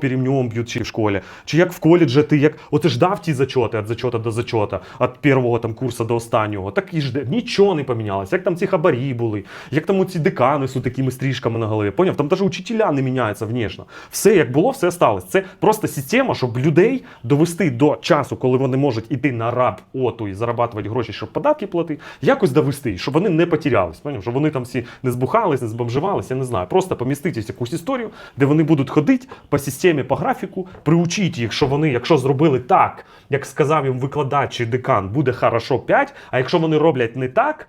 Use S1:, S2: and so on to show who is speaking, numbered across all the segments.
S1: по жопі б'ють чи в школі, чи як в коледжі ти як от ж дав ті зачоти від зачота до зачота, від першого там курсу до останнього. Так і ж нічого не помінялося. Як там ці хабарі були, як там ці декани з такими стрижками на голові. Поняв? Там навіть учителя не міняються внешне. Все як було, все сталося. Це просто система, щоб людей довести до часу, коли вони можуть іти на раб оту і зарабатувати гроші, щоб податки платити, якось довести, щоб вони не потерялись. Поняв? Щоб вони там всі не збухались, не збомживались, я не знаю. Просто поміститись якусь історію, де вони будуть ходити по системі, по графіку, приучіть їх, що вони, якщо зробили так, як сказав їм викладач чи декан, буде хорошо 5, а якщо вони роблять не так.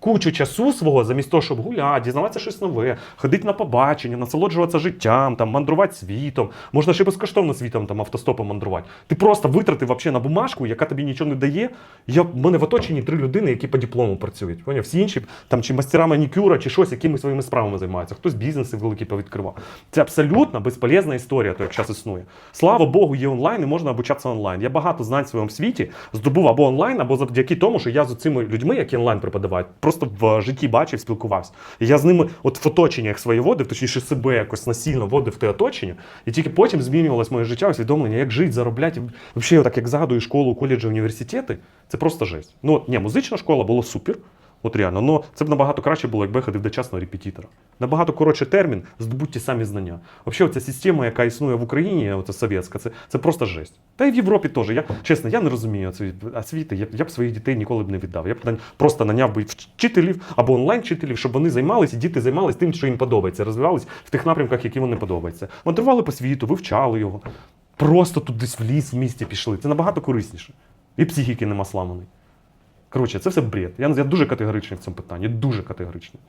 S1: кучу часу свого, замість того, щоб гуляти, дізнаватися щось нове, ходити на побачення, насолоджуватися життям, там, мандрувати світом. Можна ще безкоштовно світом там, автостопом мандрувати. Ти просто витратив вообще на бумажку, яка тобі нічого не дає. Я, в мене в оточенні три людини, які по диплому працюють. Поняв? Всі інші там, чи мастера манікюра, чи щось, якимись своїми справами займаються. Хтось бізнеси великі повідкривав. Це абсолютно безполезна історія, то як зараз існує. Слава Богу, є онлайн і можна обучатися онлайн. Я багато знань в своєму світі здобув або онлайн, або завдяки тому, що я з цими людьми, які онлайн преподавають, просто в житті бачив, спілкувався. І я з ними, от в оточеннях своє водив, точніше себе якось насильно водив те оточення, і тільки потім змінювалось моє життя, усвідомлення, як жити, заробляти. Взагалі, так як згадую школу, коледжі, університети, це просто жесть. Ну, ні, музична школа була супер. От реально, ну це б набагато краще було, якби ходив до частного репетитора. Набагато коротше термін, здобуть ті самі знання. Взагалі, ця система, яка існує в Україні, оця совєтська, це, це просто жесть. Та й в Європі теж. Я чесно, я не розумію освіти. Я, я б своїх дітей ніколи б не віддав. Я б просто наняв би вчителів або онлайн-вчителів, щоб вони займалися, і діти займалися тим, що їм подобається, розвивались в тих напрямках, які вони подобаються. Мандрували по світу, вивчали його. Просто тут десь в ліс в місті пішли. Це набагато корисніше. І психіки нема сламаної. Коротше, це все бред. Я, я дуже категоричний в цьому питанні, дуже категоричний.